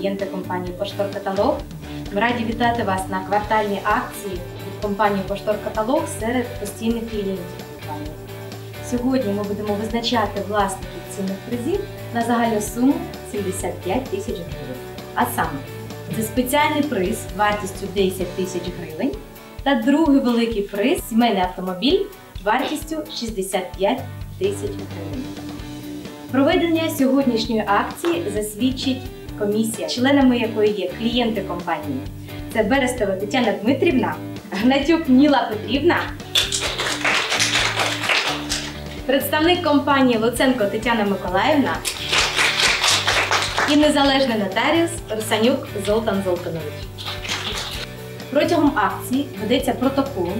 клієнти компанії Поштор Каталог. Ми раді вітати вас на квартальній акції від компанії Поштор Каталог серед постійних клієнтів компанії. Сьогодні ми будемо визначати власників цінних призів на загальну суму 75 тисяч гривень. А саме, це спеціальний приз вартістю 10 тисяч гривень та другий великий приз сімейний автомобіль вартістю 65 тисяч гривень. Проведення сьогоднішньої акції засвідчить комісія, членами якої є клієнти компанії. Це Берестова Тетяна Дмитрівна, Гнатюк Ніла Петрівна, представник компанії Луценко Тетяна Миколаївна і незалежний нотаріус Русанюк Золтан Золтанович. Протягом акції ведеться протокол,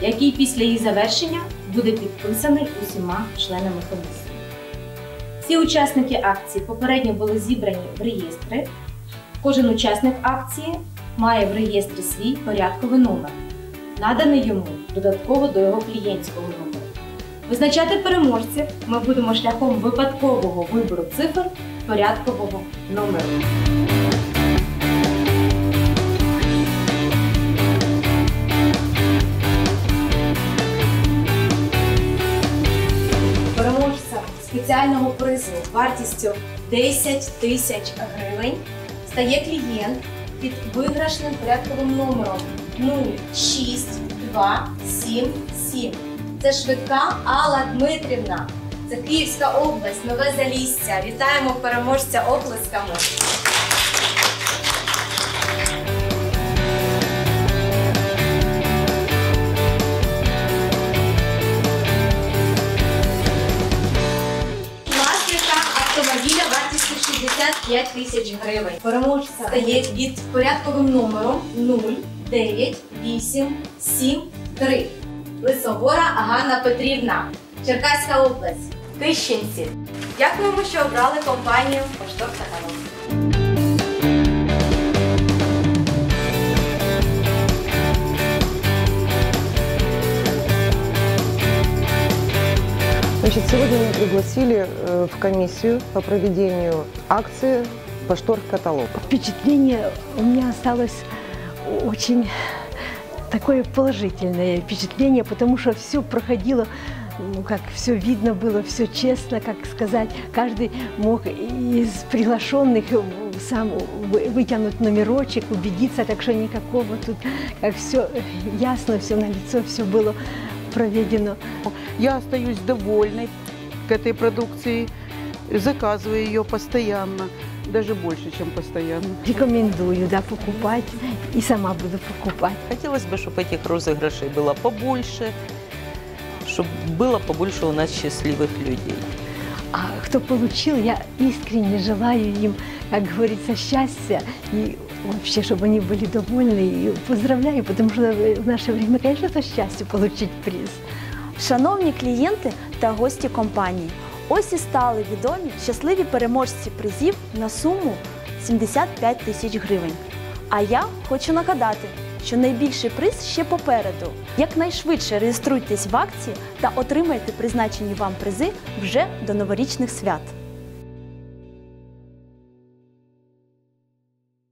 який після її завершення буде підписаний усіма членами комісії. Всі учасники акції попередньо були зібрані в реєстри. Кожен учасник акції має в реєстрі свій порядковий номер, наданий йому додатково до його клієнтського номеру. Визначати переможців ми будемо шляхом випадкового вибору цифр порядкового номеру. Спеціального призу вартістю 10 тисяч гривень стає клієнт під виграшним порядковим номером 06277. Це швидка Алла Дмитрівна. Це Київська область, Нове Залісся. Вітаємо переможця оплесками. 65 тисяч гривень. Переможця стає під порядковим номером 09873. Лисогора Ганна Петрівна, Черкаська область, Кищенці. Дякуємо, що обрали компанію Поштор Каталог. Значит, сегодня мы пригласили э, в комиссию по проведению акции «Пашторг каталог». Впечатление у меня осталось очень такое положительное впечатление, потому что все проходило, ну, как все видно было, все честно, как сказать. Каждый мог из приглашенных сам вы- вытянуть номерочек, убедиться, так что никакого тут, как все ясно, все на лицо, все было проведено. Я остаюсь довольной к этой продукции, заказываю ее постоянно, даже больше, чем постоянно. Рекомендую, да, покупать и сама буду покупать. Хотелось бы, чтобы этих розыгрышей было побольше, чтобы было побольше у нас счастливых людей. А кто получил, я искренне желаю им, как говорится, счастья и вообще, чтобы они были довольны. И поздравляю, потому что в наше время, конечно, это счастье получить приз. Шановні клієнти та гості компанії, ось і стали відомі щасливі переможці призів на суму 75 тисяч гривень. А я хочу нагадати, що найбільший приз ще попереду. Якнайшвидше реєструйтесь в акції та отримайте призначені вам призи вже до новорічних свят.